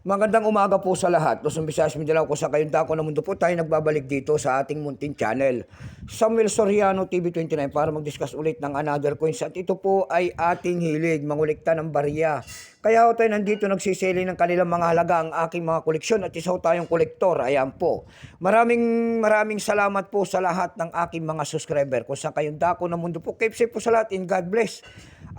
Magandang umaga po sa lahat. Luzon, Visayas, Mindanao ko sa kayong dako ng mundo po tayo nagbabalik dito sa ating munting channel. Samuel Soriano TV29 para mag-discuss ulit ng another coins at ito po ay ating hilig mangulikta ng barya. Kaya ho tayo nandito nagsisili ng kanilang mga halaga ang aking mga koleksyon at isa ho tayong kolektor. Ayan po. Maraming maraming salamat po sa lahat ng aking mga subscriber. Kung sa kayong dako ng mundo po, keep safe po sa lahat and God bless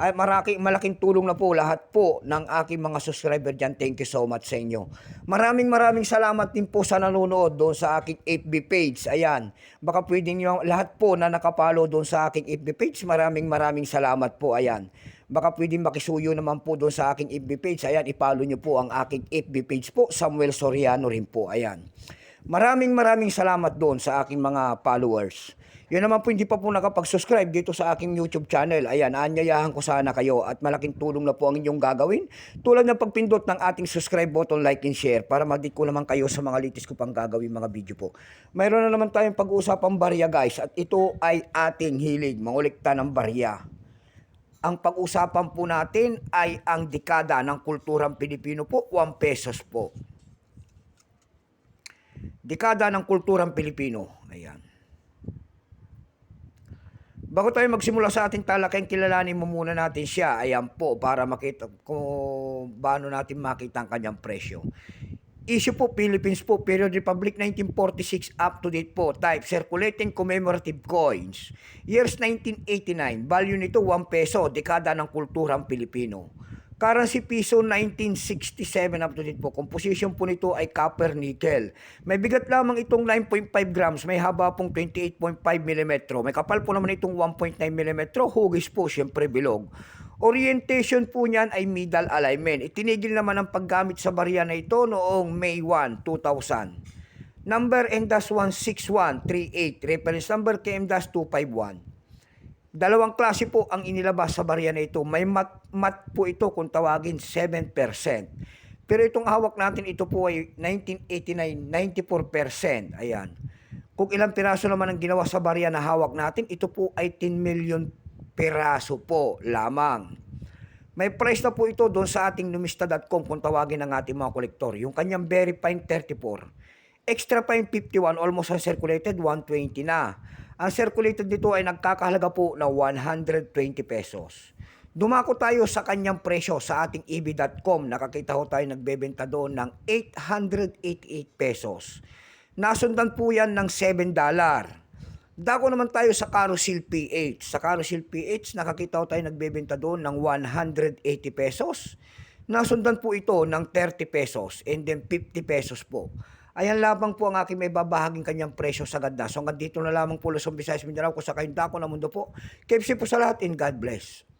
ay maraki, malaking tulong na po lahat po ng aking mga subscriber dyan. Thank you so much sa inyo. Maraming maraming salamat din po sa nanonood doon sa aking FB page. Ayan, baka pwedeng nyo lahat po na nakapalo doon sa aking FB page. Maraming maraming salamat po. Ayan. Baka pwedeng makisuyo naman po doon sa aking FB page. Ayan, ipalo nyo po ang aking FB page po. Samuel Soriano rin po. Ayan. Maraming maraming salamat doon sa aking mga followers. Yun naman po hindi pa po nakapag-subscribe dito sa aking YouTube channel. Ayan, aanyayahan ko sana kayo at malaking tulong na po ang inyong gagawin. Tulad ng pagpindot ng ating subscribe button, like and share para mag ko naman kayo sa mga latest ko pang gagawin mga video po. Mayroon na naman tayong pag-uusapang barya guys at ito ay ating hilig, mangulikta ng barya. Ang pag-usapan po natin ay ang dekada ng kulturang Pilipino po, 1 pesos po. Dekada ng kulturang Pilipino. Ayan. Bago tayo magsimula sa ating talakay, kilalanin mo muna natin siya. Ayan po, para makita kung paano natin makita ang kanyang presyo. Issue po, Philippines po, Period Republic 1946, up to date po. Type, circulating commemorative coins. Years 1989, value nito 1 peso, dekada ng kulturang Pilipino. Currency piso 1967 up to date po. Composition po nito ay copper nickel. May bigat lamang itong 9.5 grams. May haba pong 28.5 mm. May kapal po naman itong 1.9 mm. Hugis po, syempre bilog. Orientation po niyan ay middle alignment. Itinigil naman ang paggamit sa barya na ito noong May 1, 2000. Number M-16138. Reference number KM-251. Dalawang klase po ang inilabas sa barya na ito. May mat, mat po ito kung tawagin 7%. Pero itong hawak natin, ito po ay 1989, 94%. Ayan. Kung ilang piraso naman ang ginawa sa barya na hawak natin, ito po ay 10 million piraso po lamang. May price na po ito doon sa ating numista.com kung tawagin ng ating mga kolektor. Yung kanyang very fine 34. Extra fine 51, almost uncirculated, 120 na. Ang circulated dito ay nagkakahalaga po na 120 pesos. Dumako tayo sa kanyang presyo sa ating eb.com. Nakakita ho tayo nagbebenta doon ng 888 pesos. Nasundan po yan ng 7 dollar. Dako naman tayo sa Carousel PH. Sa Carousel PH, nakakita ko tayo nagbebenta doon ng 180 pesos. Nasundan po ito ng 30 pesos and then 50 pesos po. Ayan lamang po ang aking may babahaging kanyang presyo sa ganda. So hanggang dito na lamang po Luzon, Visayas, Mindanao ko sa kayong dako na mundo po. Safe po sa lahat and God bless.